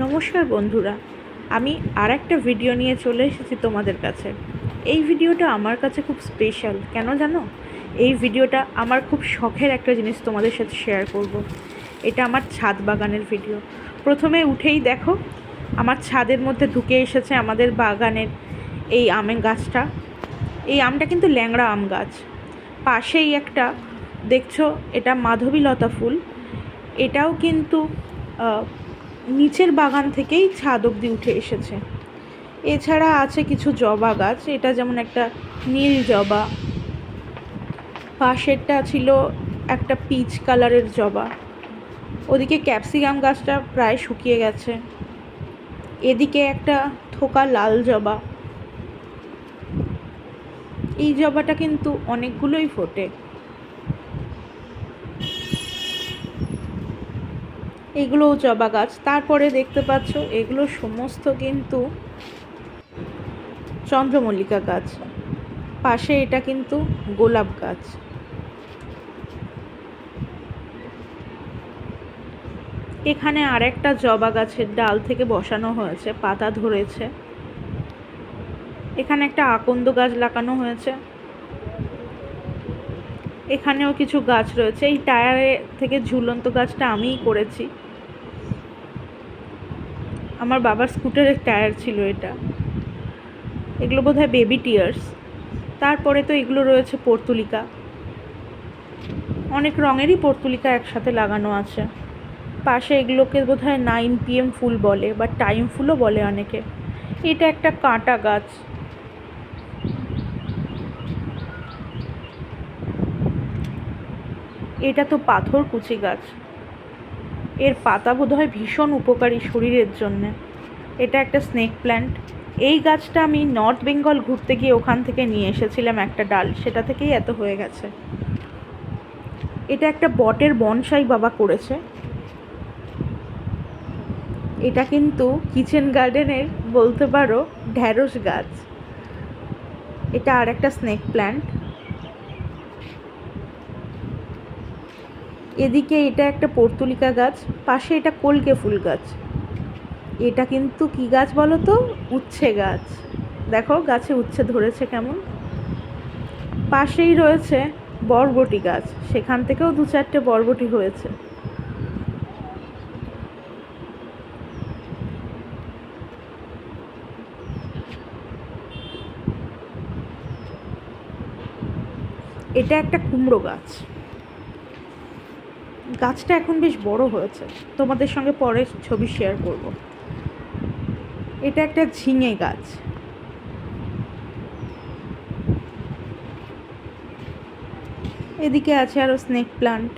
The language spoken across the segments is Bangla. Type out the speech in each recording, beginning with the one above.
নমস্কার বন্ধুরা, আমি আর একটা ভিডিও নিয়ে চলে এসেছি তোমাদের কাছে। এই ভিডিওটা আমার কাছে খুব স্পেশাল কেন জানো? এই ভিডিওটা আমার খুব শখের একটা জিনিস তোমাদের সাথে শেয়ার করব। এটা আমার ছাদ বাগানের ভিডিও প্রথমে উঠেই দেখো, আমার ছাদের মধ্যে ঢুকে এসেছে আমাদের বাগানের এই আমের গাছটা। এই আমটা কিন্তু ল্যাংড়া আম গাছ। পাশেই একটা, দেখছ, এটা মাধবীলতা ফুল। এটাও কিন্তু নিচের বাগান থেকেই ছাদ অবধি উঠে এসেছে। এছাড়া আছে কিছু জবা গাছ, এটা যেমন একটা নীল জবা। পাশেরটা ছিল একটা পিচ কালারের জবা। ওদিকে ক্যাপসিকাম গাছটা প্রায় শুকিয়ে গেছে। এদিকে একটা থোকা লাল জবা। এই জবাটা কিন্তু অনেকগুলোই ফোটে। এগুলোও জবা গাছ। তারপরে দেখতে পাচ্ছ, এগুলো সমস্ত কিন্তু চন্দ্রমল্লিকা গাছ। পাশে এটা কিন্তু গোলাপ গাছ। এখানে আরেকটা জবা গাছের ডাল থেকে বসানো হয়েছে, পাতা ধরেছে। এখানে একটা আকন্দ গাছ লাগানো হয়েছে। এখানেও কিছু গাছ রয়েছে। এই টায়ারে থেকে ঝুলন্ত গাছটা আমিই করেছি। আমার বাবার স্কুটারের টায়ার ছিল এটা। এগুলো বোধহয় বেবি টিয়ার্স তারপরে তো এগুলো রয়েছে পর্তুলিকা। অনেক রঙেরই পর্তুলিকা একসাথে লাগানো আছে। পাশে এগুলোকে বোধহয় নাইন পিএম ফুল বলে বা টাইম ফুলও বলে অনেকে। এটা একটা কাঁটা গাছ। এটা তো পাথর কুচি গাছ। এর পাতা বোধহয় ভীষণ উপকারী শরীরের জন্যে। এটা একটা স্নেক প্ল্যান্ট এই গাছটা আমি নর্থ বেঙ্গল ঘুরতে গিয়ে ওখান থেকে নিয়ে এসেছিলাম একটা ডাল। সেটা থেকেই এত হয়ে গেছে। এটা একটা বটের বনসাই বাবা করেছে। এটা কিন্তু কিচেন গার্ডেনের বলতে পারো ঢ্যাঁড়স গাছ। এটা আর একটা স্নেক প্ল্যান্ট এদিকে এটা একটা পর্তুলিকা গাছ, পাশে এটা কলকে ফুল গাছ। এটা কিন্তু কি গাছ বলো তো? উচ্ছে গাছ। দেখো গাছে উচ্ছে ধরেছে কেমন। পাশেই রয়েছে বরবটি গাছ। সেখান থেকেও দু চারটে বরবটি হয়েছে। এটা একটা কুমড়ো গাছ। গাছটা এখন বেশ বড় হয়েছে। তোমাদের সঙ্গে পরে ছবি শেয়ার করব। এটা একটা ঝিঙে গাছ। এদিকে আছে আরও স্নেক প্লান্ট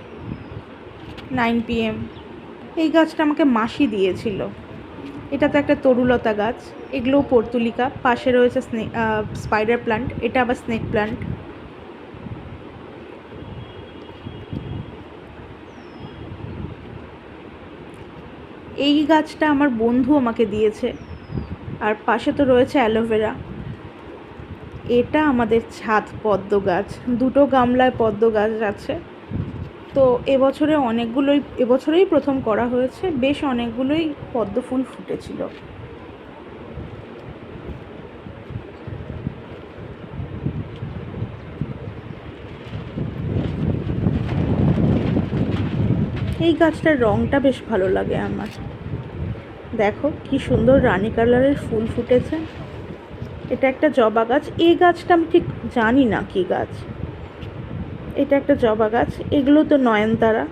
নাইন পিএম এই গাছটা আমাকে মাসি দিয়েছিল। এটা তো একটা তরুলতা গাছ। এগুলোও পর্তুলিকা। পাশে রয়েছে স্নেক স্পাইডার প্লান্ট এটা আবার স্নেক প্লান্ট এই গাছটা আমার বন্ধু আমাকে দিয়েছে। আর পাশে তো রয়েছে অ্যালোভেরা এটা আমাদের ছাদ পদ্ম গাছ। দুটো গামলায় পদ্ম গাছ আছে। তো এবছরে অনেকগুলোই, এবছরেই প্রথম করা হয়েছে। বেশ অনেকগুলোই পদ্ম ফুল ফুটেছিল। এই গাছটার রঙটা বেশ ভালো লাগে আমার। দেখো কি সুন্দর রানী কালারের ফুল ফুটেছে। এটা একটা জবা গাছ। এই গাছটা আমি ঠিক জানি না কি গাছ। এটা একটা জবা গাছ। এগুলো তো নয়নতারা।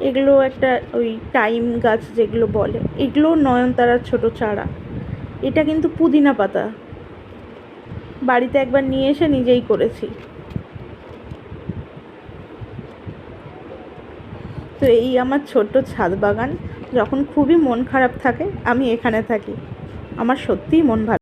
এগুলো একটা ওই টাইম গাছ যেগুলো বলে। এগুলো নয়নতারার ছোট চারা। এটা কিন্তু পুদিনা পাতা। বাড়িতে একবার নিয়ে এসে নিজেই করেছি। তো এই আমার ছোট্ট ছাদ বাগান, যখন খুবই মন খারাপ থাকে, আমি এখানে থাকি। আমার সত্যিই মন ভালো